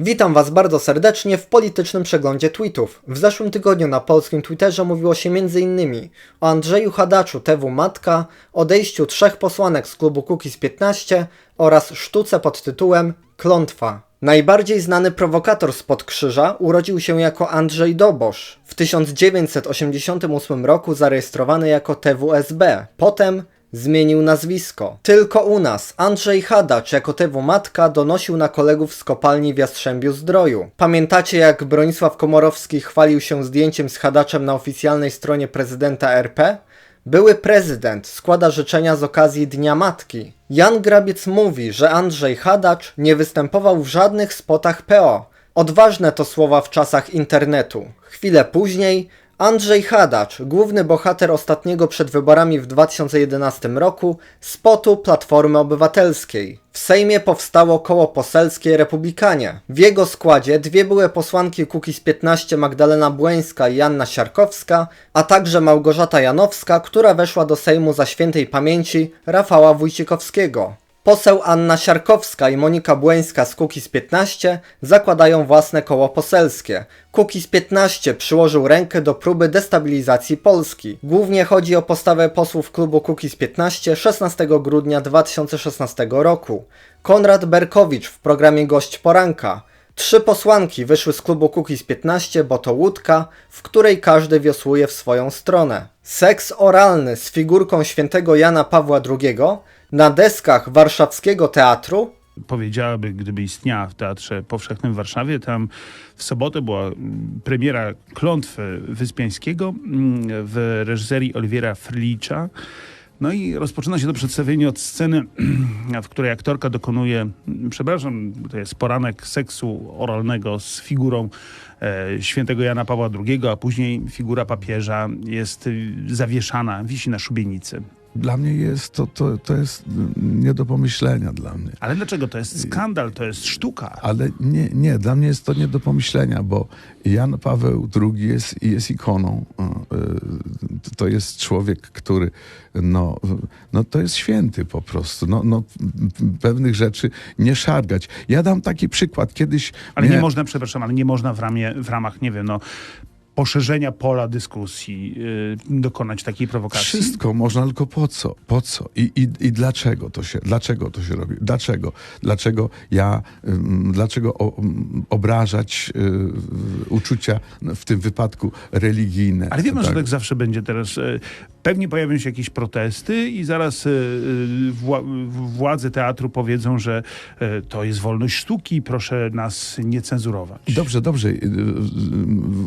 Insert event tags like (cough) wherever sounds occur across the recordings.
Witam Was bardzo serdecznie w politycznym przeglądzie tweetów. W zeszłym tygodniu na polskim Twitterze mówiło się m.in. o Andrzeju Hadaczu TW Matka, odejściu trzech posłanek z klubu Kukiz 15 oraz sztuce pod tytułem Klątwa. Najbardziej znany prowokator spod krzyża urodził się jako Andrzej Dobosz. W 1988 roku zarejestrowany jako TWSB. Potem Zmienił nazwisko. Tylko u nas Andrzej Hadacz jako TW Matka donosił na kolegów z kopalni w Jastrzębiu Zdroju. Pamiętacie jak Bronisław Komorowski chwalił się zdjęciem z Hadaczem na oficjalnej stronie prezydenta RP? Były prezydent składa życzenia z okazji Dnia Matki. Jan Grabiec mówi, że Andrzej Hadacz nie występował w żadnych spotach PO. Odważne to słowa w czasach internetu. Chwilę później Andrzej Hadacz, główny bohater ostatniego przed wyborami w 2011 roku spotu Platformy Obywatelskiej. W Sejmie powstało koło poselskie Republikanie. W jego składzie dwie były posłanki Kukiz 15 Magdalena Błeńska i Janna Siarkowska, a także Małgorzata Janowska, która weszła do Sejmu za świętej pamięci Rafała Wójcikowskiego. Poseł Anna Siarkowska i Monika Błeńska z Kukiz 15 zakładają własne koło poselskie. Kukiz 15 przyłożył rękę do próby destabilizacji Polski. Głównie chodzi o postawę posłów klubu Kukiz 15 16 grudnia 2016 roku. Konrad Berkowicz w programie Gość Poranka. Trzy posłanki wyszły z klubu Kukiz 15, bo to łódka, w której każdy wiosłuje w swoją stronę. Seks oralny z figurką świętego Jana Pawła II na deskach warszawskiego teatru powiedziałaby, gdyby istniała w Teatrze Powszechnym w Warszawie. Tam w sobotę była mm, premiera Klątwy Wyspiańskiego mm, w reżyserii Oliwiera Frlicza. No i rozpoczyna się to przedstawienie od sceny, (clears throat) w której aktorka dokonuje, mm, przepraszam, to jest poranek seksu oralnego z figurą e, świętego Jana Pawła II, a później figura papieża jest y, zawieszana, wisi na szubienicy. Dla mnie jest to, to, to jest nie do pomyślenia dla mnie. Ale dlaczego? To jest skandal, to jest sztuka. Ale nie, nie, dla mnie jest to nie do pomyślenia, bo Jan Paweł II jest, jest ikoną. E, e, To jest człowiek, który, no, no to jest święty po prostu. No, no, pewnych rzeczy nie szargać. Ja dam taki przykład. Kiedyś... Ale nie miałem- można, przepraszam, ale nie można w, ramie, w ramach, nie wiem, no, poszerzenia pola dyskusji yy, dokonać takiej prowokacji. Wszystko można, tylko po co? Po co? I, i, i dlaczego to się, dlaczego to się robi? Dlaczego? Dlaczego ja, ym, dlaczego o, obrażać y, uczucia w tym wypadku religijne? Ale wiemy, że tak zawsze będzie teraz. e, Pewnie pojawią się jakieś protesty i zaraz e, e, wła- władze teatru powiedzą, że e, to jest wolność sztuki, proszę nas nie cenzurować. Dobrze, dobrze.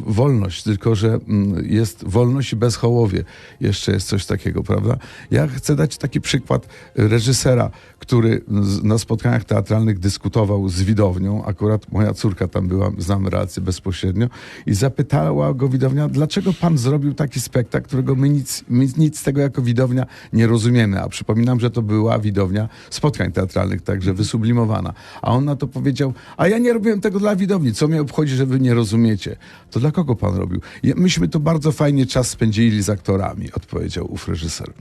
Wolność, tylko że mm, jest wolność i bezhołowie. Jeszcze jest coś takiego, prawda? Ja chcę dać taki przykład reżysera, który na spotkaniach teatralnych dyskutował z widownią. Akurat moja córka tam była, znam relację bezpośrednio. I zapytała go widownia, dlaczego pan zrobił taki spektakl, którego my nic, my nic z tego jako widownia nie rozumiemy. A przypominam, że to była widownia spotkań teatralnych, także wysublimowana. A on na to powiedział, a ja nie robiłem tego dla widowni. Co mnie obchodzi, że wy nie rozumiecie? To dla kogo pan robił? Myśmy to bardzo fajnie czas spędzili z aktorami, odpowiedział ów reżyser.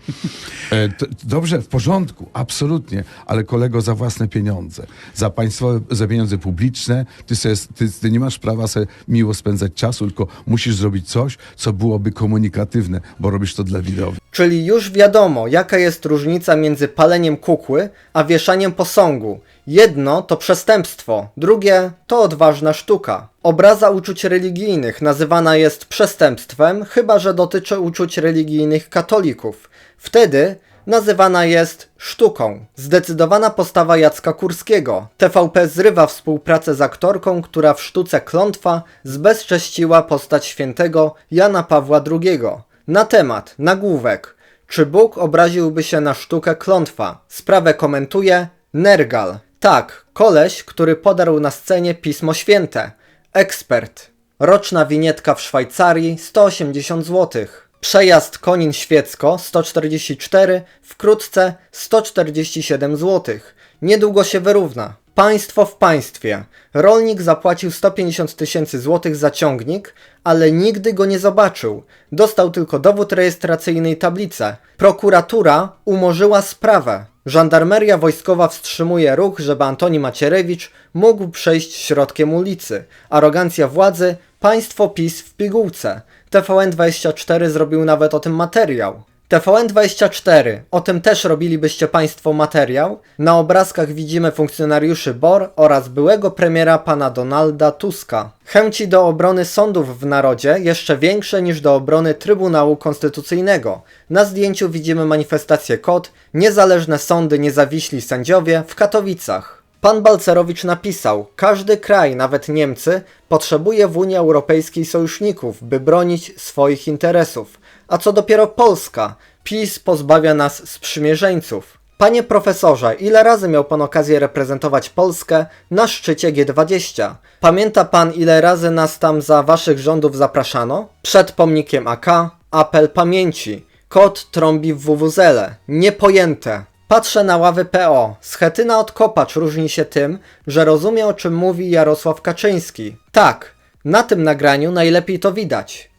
E, to, dobrze, w porządku, absolutnie, ale kolego za własne pieniądze, za państwowe, za pieniądze publiczne, ty, sobie, ty, ty nie masz prawa sobie miło spędzać czasu, tylko musisz zrobić coś, co byłoby komunikatywne, bo robisz to dla widowni. Czyli już wiadomo, jaka jest różnica między paleniem kukły, a wieszaniem posągu. Jedno to przestępstwo, drugie to odważna sztuka. Obraza uczuć religijnych nazywana jest przestępstwem, chyba że dotyczy uczuć religijnych katolików. Wtedy nazywana jest sztuką. Zdecydowana postawa Jacka Kurskiego. TVP zrywa współpracę z aktorką, która w sztuce Klątwa zbezcześciła postać świętego Jana Pawła II. Na temat, nagłówek. Czy Bóg obraziłby się na sztukę klątwa? Sprawę komentuje Nergal. Tak, koleś, który podarł na scenie Pismo Święte. Ekspert. Roczna winietka w Szwajcarii 180 zł. Przejazd Konin-Świecko 144, wkrótce 147 zł. Niedługo się wyrówna. Państwo w państwie. Rolnik zapłacił 150 tysięcy złotych za ciągnik, ale nigdy go nie zobaczył. Dostał tylko dowód rejestracyjny i tablicę. Prokuratura umorzyła sprawę. Żandarmeria wojskowa wstrzymuje ruch, żeby Antoni Macierewicz mógł przejść środkiem ulicy. Arogancja władzy, państwo PiS w pigułce. TVN24 zrobił nawet o tym materiał. TVN24, o tym też robilibyście Państwo materiał. Na obrazkach widzimy funkcjonariuszy BOR oraz byłego premiera pana Donalda Tuska. Chęci do obrony sądów w narodzie jeszcze większe niż do obrony Trybunału Konstytucyjnego. Na zdjęciu widzimy manifestację KOT, niezależne sądy, niezawiśli sędziowie w Katowicach. Pan Balcerowicz napisał: Każdy kraj, nawet Niemcy, potrzebuje w Unii Europejskiej sojuszników, by bronić swoich interesów. A co dopiero Polska? PiS pozbawia nas sprzymierzeńców. Panie profesorze, ile razy miał pan okazję reprezentować Polskę na szczycie G20? Pamięta pan, ile razy nas tam za waszych rządów zapraszano? Przed pomnikiem AK, apel pamięci. Kot trąbi w wuwuzele. Niepojęte. Patrzę na ławy PO. Schetyna od kopacz różni się tym, że rozumie o czym mówi Jarosław Kaczyński. Tak, na tym nagraniu najlepiej to widać.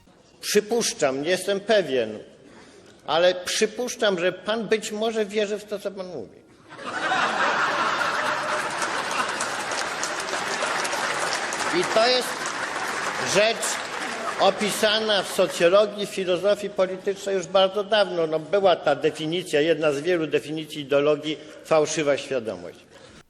Przypuszczam, nie jestem pewien, ale przypuszczam, że pan być może wierzy w to, co pan mówi. I to jest rzecz opisana w socjologii, w filozofii politycznej już bardzo dawno. No, była ta definicja, jedna z wielu definicji ideologii, fałszywa świadomość.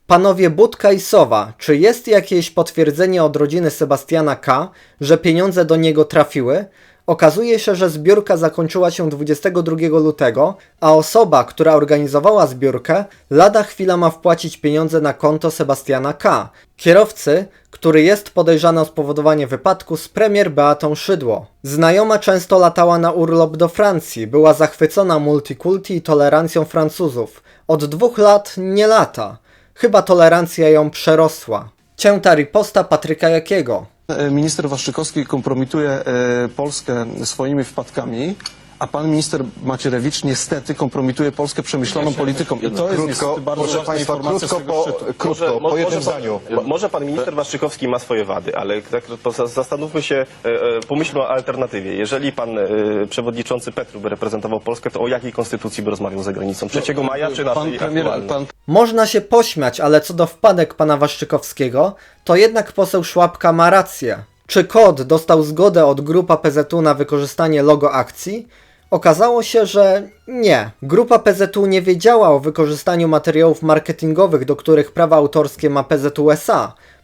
Panowie Budka i Sowa, czy jest jakieś potwierdzenie od rodziny Sebastiana K., że pieniądze do niego trafiły? Okazuje się, że zbiórka zakończyła się 22 lutego, a osoba, która organizowała zbiórkę, lada chwila ma wpłacić pieniądze na konto Sebastiana K., kierowcy, który jest podejrzany o spowodowanie wypadku z premier Beatą Szydło. Znajoma często latała na urlop do Francji, była zachwycona multikulti i tolerancją Francuzów. Od dwóch lat nie lata. Chyba tolerancja ją przerosła. Cięta riposta Patryka Jakiego. E, Minister Waszczykowski kompromituje e, Polskę swoimi wpadkami, a pan minister Macierewicz niestety kompromituje Polskę przemyśloną polityką. I to jest Krótko, niestety bardzo proszę ważna Państwa, informacja krótko z tego po, szczytu. krótko, Może- po może jednym pan- zdaniu. mo- Może pan minister Waszczykowski ma swoje wady, ale tak za- zastanówmy się, e, e, pomyślmy o alternatywie. Jeżeli pan e, przewodniczący Petru by reprezentował Polskę, to o jakiej konstytucji by rozmawiał za granicą? 3 maja czy Pan naszej premier, aktualnej? pan Można się pośmiać, ale co do wpadek pana Waszczykowskiego, to jednak poseł Szłapka ma rację. Czy kod dostał zgodę od grupa PZU na wykorzystanie logo akcji? Okazało się, że nie. Grupa PZU nie wiedziała o wykorzystaniu materiałów marketingowych, do których prawa autorskie ma PZU.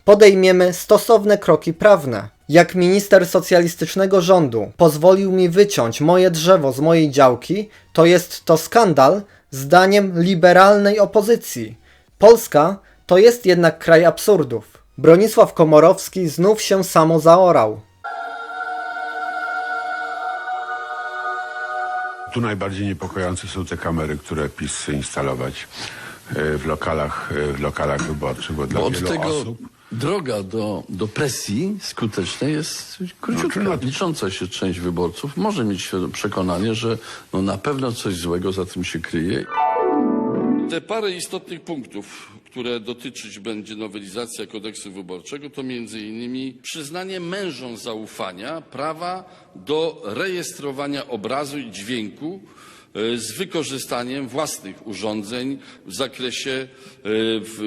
Podejmiemy stosowne kroki prawne. Jak minister socjalistycznego rządu pozwolił mi wyciąć moje drzewo z mojej działki, to jest to skandal, zdaniem liberalnej opozycji. Polska to jest jednak kraj absurdów. Bronisław Komorowski znów się samo zaorał. Tu najbardziej niepokojące są te kamery, które PiS chce instalować e, w lokalach, e, w lokalach wyborczych, bo Bo wielu tego osób... droga do, do presji skutecznej jest króciutka. No, Licząca się część wyborców może mieć przekonanie, że no, na pewno coś złego za tym się kryje. Te parę istotnych punktów, które dotyczyć będzie nowelizacja kodeksu wyborczego, to między innymi przyznanie mężom zaufania prawa do rejestrowania obrazu i dźwięku e, z wykorzystaniem własnych urządzeń w zakresie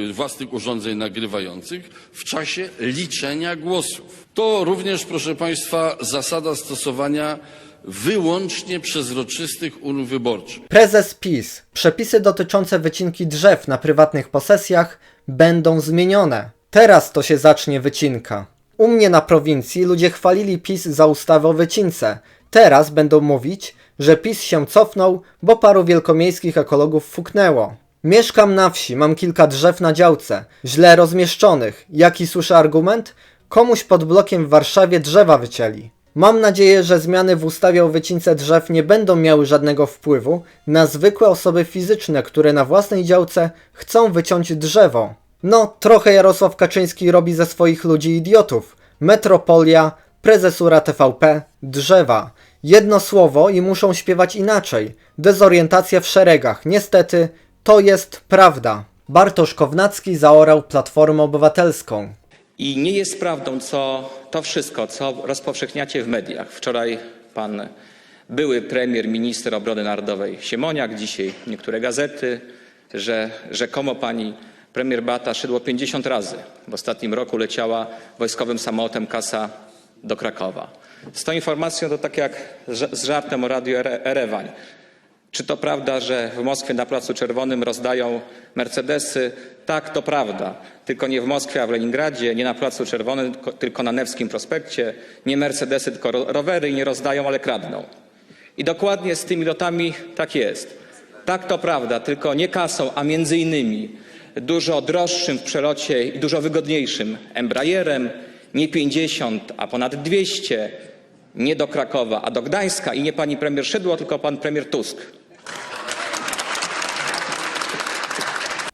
e, własnych urządzeń nagrywających w czasie liczenia głosów. To również, proszę Państwa, zasada stosowania wyłącznie przezroczystych urn wyborczych. Prezes PiS. Przepisy dotyczące wycinki drzew na prywatnych posesjach będą zmienione. Teraz to się zacznie wycinka. U mnie na prowincji ludzie chwalili PiS za ustawę o wycince. Teraz będą mówić, że PiS się cofnął, bo paru wielkomiejskich ekologów fuknęło. Mieszkam na wsi, mam kilka drzew na działce, źle rozmieszczonych. Jaki słyszę argument? Komuś pod blokiem w Warszawie drzewa wycięli. Mam nadzieję, że zmiany w ustawie o wycince drzew nie będą miały żadnego wpływu na zwykłe osoby fizyczne, które na własnej działce chcą wyciąć drzewo. No, trochę Jarosław Kaczyński robi ze swoich ludzi idiotów. Metropolia, prezesura TVP, drzewa. Jedno słowo i muszą śpiewać inaczej. Dezorientacja w szeregach. Niestety, to jest prawda. Bartosz Kownacki zaorał Platformę Obywatelską. I nie jest prawdą co, to wszystko, co rozpowszechniacie w mediach. Wczoraj pan były premier, minister obrony narodowej Siemoniak, dzisiaj niektóre gazety, że rzekomo pani premier Beata Szydło 50 razy w ostatnim roku leciała wojskowym samolotem Kasa do Krakowa. Z tą informacją to tak jak z żartem o radiu Ere- Erewań. Czy to prawda, że w Moskwie na Placu Czerwonym rozdają Mercedesy? Tak, to prawda. Tylko nie w Moskwie, a w Leningradzie, nie na Placu Czerwonym, tylko- na Newskim Prospekcie. Nie Mercedesy, tylko ro- rowery i nie rozdają, ale kradną. I dokładnie z tymi lotami tak jest. Tak, to prawda, tylko nie kasą, a między innymi dużo droższym w przelocie i dużo wygodniejszym Embraerem, nie 50, a ponad 200, nie do Krakowa, a do Gdańska i nie pani premier Szydło, tylko pan premier Tusk.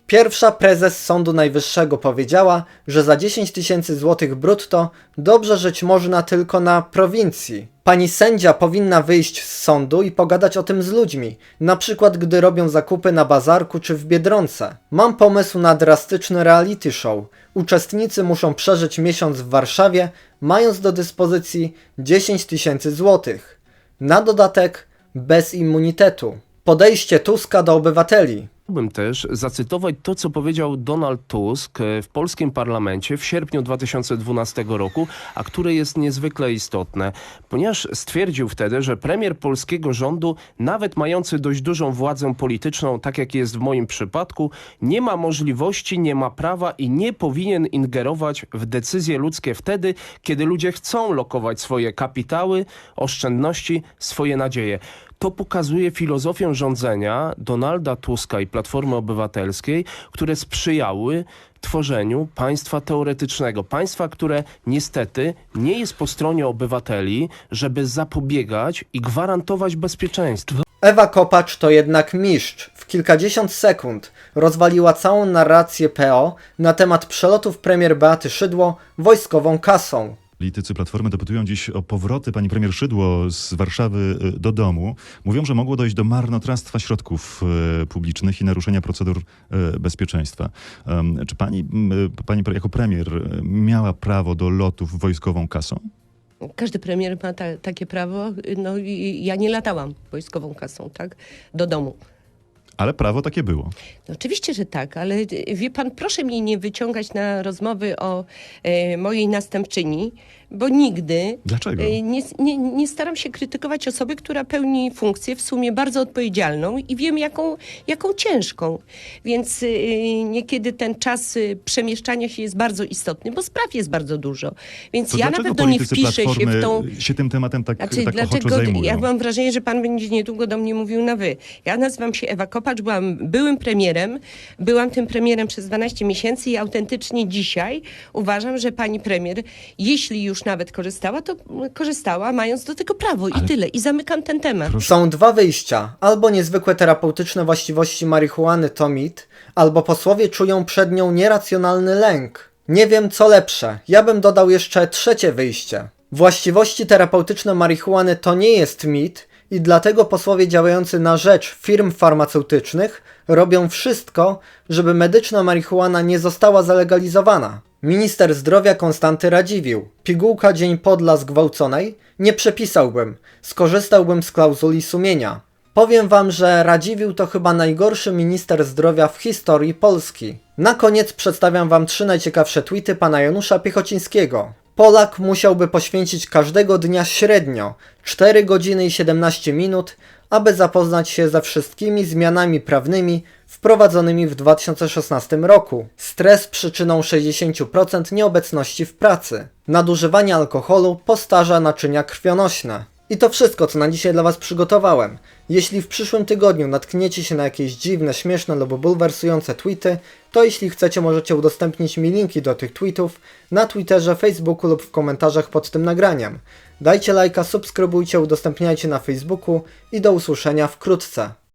Pierwsza prezes Sądu Najwyższego powiedziała, że za 10 tysięcy złotych brutto dobrze żyć można tylko na prowincji. Pani sędzia powinna wyjść z sądu i pogadać o tym z ludźmi, na przykład gdy robią zakupy na bazarku czy w Biedronce. Mam pomysł na drastyczny reality show. Uczestnicy muszą przeżyć miesiąc w Warszawie, mając do dyspozycji 10 tysięcy złotych. Na dodatek bez immunitetu. Podejście Tuska do obywateli. Chciałbym też zacytować to, co powiedział Donald Tusk e, w polskim parlamencie w sierpniu 2012 roku, a które jest niezwykle istotne, ponieważ stwierdził wtedy, że premier polskiego rządu, nawet mający dość dużą władzę polityczną, tak jak jest w moim przypadku, nie ma możliwości, nie ma prawa i nie powinien ingerować w decyzje ludzkie wtedy, kiedy ludzie chcą lokować swoje kapitały, oszczędności, swoje nadzieje. To pokazuje filozofię rządzenia Donalda Tuska i Platformy Obywatelskiej, które sprzyjały tworzeniu państwa teoretycznego. Państwa, które niestety nie jest po stronie obywateli, żeby zapobiegać i gwarantować bezpieczeństwo. Ewa Kopacz to jednak mistrz. W kilkadziesiąt sekund rozwaliła całą narrację PO na temat przelotów premier Beaty Szydło wojskową kasą. Politycy Platformy dopytują dziś o powroty pani premier Szydło z Warszawy y, do domu. Mówią, że mogło dojść do marnotrawstwa środków y, publicznych i naruszenia procedur y, bezpieczeństwa. Czy pani, pani jako premier miała prawo do lotów wojskową kasą? Każdy premier ma ta, takie prawo. No i ja nie latałam wojskową kasą, tak? Do domu. Ale prawo takie było. No, oczywiście, że tak, ale wie pan, proszę mnie nie wyciągać na rozmowy o e, mojej następczyni, bo nigdy Dlaczego? e, nie, nie, nie staram się krytykować osoby, która pełni funkcję w sumie bardzo odpowiedzialną i wiem, jaką, jaką ciężką. Więc e, niekiedy ten czas e, przemieszczania się jest bardzo istotny, bo spraw jest bardzo dużo. Więc To ja na pewno nie wpiszę się w tą... się tym tematem tak, Znaczy, tak dlaczego? zajmują? Ja mam wrażenie, że pan będzie niedługo do mnie mówił na wy. Ja nazywam się Ewa Kopacz, byłam byłym premierem, byłam tym premierem przez 12 miesięcy i autentycznie dzisiaj uważam, że pani premier, jeśli już nawet korzystała, to korzystała mając do tego prawo i tyle. I zamykam ten temat. Są dwa wyjścia. Albo niezwykłe terapeutyczne właściwości marihuany to mit, albo posłowie czują przed nią nieracjonalny lęk. Nie wiem co lepsze. Ja bym dodał jeszcze trzecie wyjście. Właściwości terapeutyczne marihuany to nie jest mit i dlatego posłowie działający na rzecz firm farmaceutycznych robią wszystko, żeby medyczna marihuana nie została zalegalizowana. Minister zdrowia Konstanty Radziwiłł. Pigułka dzień po dla zgwałconej? Nie przepisałbym. Skorzystałbym z klauzuli sumienia. Powiem wam, że Radziwiłł to chyba najgorszy minister zdrowia w historii Polski. Na koniec przedstawiam wam trzy najciekawsze tweety pana Janusza Piechocińskiego. Polak musiałby poświęcić każdego dnia średnio 4 godziny i 17 minut, aby zapoznać się ze wszystkimi zmianami prawnymi wprowadzonymi w 2016 roku. Stres przyczyną 60% nieobecności w pracy. Nadużywanie alkoholu postarza naczynia krwionośne. I to wszystko, co na dzisiaj dla Was przygotowałem. Jeśli w przyszłym tygodniu natkniecie się na jakieś dziwne, śmieszne lub bulwersujące tweety, to jeśli chcecie możecie udostępnić mi linki do tych tweetów na Twitterze, Facebooku lub w komentarzach pod tym nagraniem. Dajcie lajka, subskrybujcie, udostępniajcie na Facebooku i do usłyszenia wkrótce.